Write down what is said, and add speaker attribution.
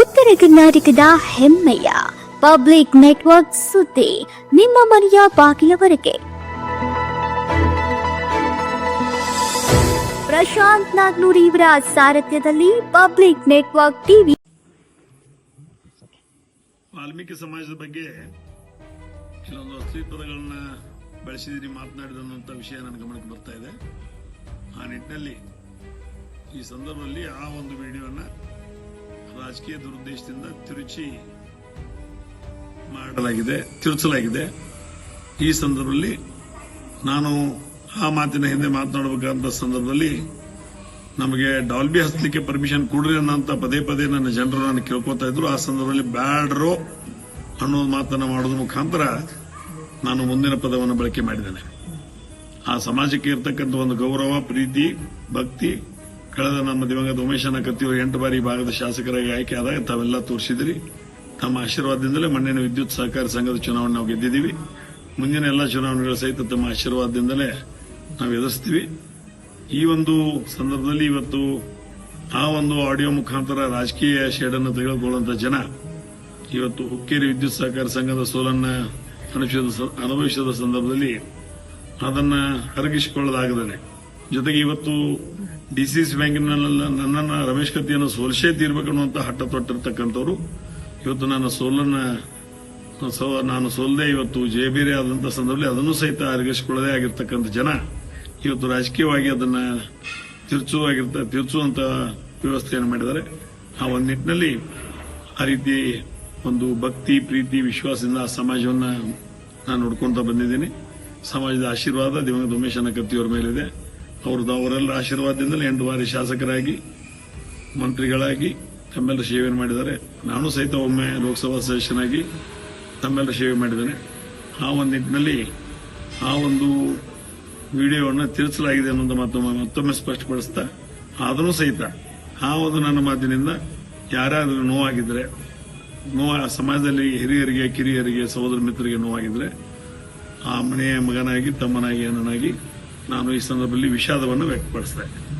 Speaker 1: ಉತ್ತರ ಕರ್ನಾಟಕದ ಹೆಮ್ಮೆಯ ಪಬ್ಲಿಕ್ ನೆಟ್ವರ್ಕ್ ಸುದ್ದಿ ನಿಮ್ಮ ಮನೆಯ ಬಾಗಿಲವರೆಗೆ. ಪ್ರಶಾಂತ್ ನಾಗ್ನೂರಿ ಇವರ ಸಾರಥ್ಯದಲ್ಲಿ ಪಬ್ಲಿಕ್ ನೆಟ್ವರ್ಕ್ ಟಿವಿ.
Speaker 2: ವಾಲ್ಮೀಕಿ ಸಮಾಜದ ಬಗ್ಗೆ ಕೆಲವೊಂದು ಅಸ್ತಿತ್ವಗಳನ್ನ ಬಳಸಿದಿರಿ ಮಾತನಾಡಿದಂಥ ವಿಷಯ ನನ್ನ ಗಮನಕ್ಕೆ ಬರ್ತಾ ಇದೆ. ಆ ನಿಟ್ಟಿನಲ್ಲಿ ಈ ಸಂದರ್ಭದಲ್ಲಿ ಆ ಒಂದು ವಿಡಿಯೋನ ರಾಜಕೀಯ ದುರುದ್ದೇಶದಿಂದ ತಿರುಚಿ ಮಾಡಲಾಗಿದೆ, ತಿರುಚಲಾಗಿದೆ. ಈ ಸಂದರ್ಭದಲ್ಲಿ ನಾನು ಆ ಮಾತಿನ ಹಿಂದೆ ಮಾತನಾಡಬೇಕಾದ ಸಂದರ್ಭದಲ್ಲಿ ನಮಗೆ ಡಾಲ್ಬಿ ಹಚ್ಚಲಿಕ್ಕೆ ಪರ್ಮಿಷನ್ ಕೊಡ್ರಿ ಅನ್ನೋಂತ ಪದೇ ಪದೇ ನನ್ನ ಜನರು ನಾನು ಕೇಳ್ಕೊತಾ ಇದ್ರು. ಆ ಸಂದರ್ಭದಲ್ಲಿ ಬ್ಯಾಡ್ರೋ ಅನ್ನೋ ಮಾತನ್ನು ಮಾಡೋದ್ರ ಮುಖಾಂತರ ನಾನು ಮುಂದಿನ ಪದವನ್ನು ಬಳಕೆ ಮಾಡಿದ್ದೇನೆ. ಆ ಸಮಾಜಕ್ಕೆ ಇರತಕ್ಕಂಥ ಒಂದು ಗೌರವ, ಪ್ರೀತಿ, ಭಕ್ತಿ ಕಳೆದ ನಮ್ಮ ದಿವಂಗತ ಉಮೇಶನ ಕತ್ತಿಯವರು ಎಂಟು ಬಾರಿ ಭಾಗದ ಶಾಸಕರಾಗಿ ಆಯ್ಕೆ ಆದಾಗ ತಾವೆಲ್ಲ ತೋರಿಸಿದ್ರಿ. ತಮ್ಮ ಆಶೀರ್ವಾದದಿಂದಲೇ ಮಣ್ಣಿನ ವಿದ್ಯುತ್ ಸಹಕಾರ ಸಂಘದ ಚುನಾವಣೆ ನಾವು ಗೆದ್ದಿದ್ದೀವಿ. ಮುಂದಿನ ಎಲ್ಲ ಚುನಾವಣೆಗಳ ಸಹಿತ ತಮ್ಮ ಆಶೀರ್ವಾದದಿಂದಲೇ ನಾವು ಎದುರಿಸ್ತೀವಿ. ಈ ಒಂದು ಸಂದರ್ಭದಲ್ಲಿ ಇವತ್ತು ಆ ಒಂದು ಆಡಿಯೋ ಮುಖಾಂತರ ರಾಜಕೀಯ ಶೇಡನ್ನು ತೆಗೆದುಕೊಳ್ಳುವಂಥ ಜನ ಇವತ್ತು ಹುಕ್ಕೇರಿ ವಿದ್ಯುತ್ ಸಹಕಾರ ಸಂಘದ ಸೋಲನ್ನ ಅನುಭವಿಸಿದ ಅನುಭವಿಸಿದ ಸಂದರ್ಭದಲ್ಲಿ ಅದನ್ನು ಅರಗಿಸಿಕೊಳ್ಳಲಾಗದೇನೆ ಜೊತೆಗೆ ಇವತ್ತು ಡಿಸಿಸಿ ಬ್ಯಾಂಕಿನಲ್ಲಿ ನನ್ನ ರಮೇಶ್ ಕತ್ತಿಯನ್ನು ಸೋಲಿಸೇ ತೀರ್ಬೇಕನ್ನುವಂತ ಹಠ ತೊಟ್ಟಿರ್ತಕ್ಕಂಥವ್ರು. ಇವತ್ತು ನನ್ನ ಸೋಲನ್ನ ನಾನು ಸೋಲ್ದೆ ಇವತ್ತು ಜಯಬೇರೆ ಆದಂತ ಸಂದರ್ಭದಲ್ಲಿ ಅದನ್ನು ಸಹಿತ ಅರಗಿಸಿಕೊಳ್ಳದೆ ಆಗಿರ್ತಕ್ಕಂಥ ಜನ ಇವತ್ತು ರಾಜಕೀಯವಾಗಿ ಅದನ್ನ ತಿರ್ಚುವಾಗಿರ್ತ ತಿರ್ಚುವಂತ ವ್ಯವಸ್ಥೆಯನ್ನು ಮಾಡಿದ್ದಾರೆ. ಆ ಒಂದು ನಿಟ್ಟಿನಲ್ಲಿ ಆ ರೀತಿ ಒಂದು ಭಕ್ತಿ, ಪ್ರೀತಿ, ವಿಶ್ವಾಸದಿಂದ ಆ ಸಮಾಜವನ್ನು ನಾನು ನೋಡ್ಕೊಂತ ಬಂದಿದ್ದೀನಿ. ಸಮಾಜದ ಆಶೀರ್ವಾದ ದಿವಂಗತ ಉಮೇಶನ ಕತ್ತಿಯವರ ಮೇಲಿದೆ. ಅವ್ರದ್ದು ಅವರೆಲ್ಲರ ಆಶೀರ್ವಾದದಿಂದಲೇ ಎಂಟು ಬಾರಿ ಶಾಸಕರಾಗಿ, ಮಂತ್ರಿಗಳಾಗಿ ತಮ್ಮೆಲ್ಲ ಸೇವೆ ಮಾಡಿದ್ದಾರೆ. ನಾನು ಸಹಿತ ಒಮ್ಮೆ ಲೋಕಸಭಾ ಸದಸ್ಯನಾಗಿ ತಮ್ಮೆಲ್ಲರ ಸೇವೆ ಮಾಡಿದ್ದೇನೆ. ಆ ಒಂದು ನಿಟ್ಟಿನಲ್ಲಿ ಆ ಒಂದು ವಿಡಿಯೋವನ್ನು ತಿರುಚಲಾಗಿದೆ ಅನ್ನೋದು ಮತ್ತೊಮ್ಮೆ ಮತ್ತೊಮ್ಮೆ ಸ್ಪಷ್ಟಪಡಿಸ್ತಾ, ಆದರೂ ಸಹಿತ ಆ ಒಂದು ನನ್ನ ಮಾತಿನಿಂದ ಯಾರಾದರೂ ನೋವಾಗಿದ್ದರೆ ನೋವ ಸಮಾಜದಲ್ಲಿ ಹಿರಿಯರಿಗೆ, ಕಿರಿಯರಿಗೆ, ಸಹೋದರ ಮಿತ್ರರಿಗೆ ನೋವಾಗಿದ್ದರೆ ಆ ಮನೆಯ ಮಗನಾಗಿ, ತಮ್ಮನಾಗಿ, ಅಣ್ಣನಾಗಿ ನಾನು ಈ ಸಂದರ್ಭದಲ್ಲಿ ವಿಷಾದವನ್ನು ವ್ಯಕ್ತಪಡಿಸಿದೆ.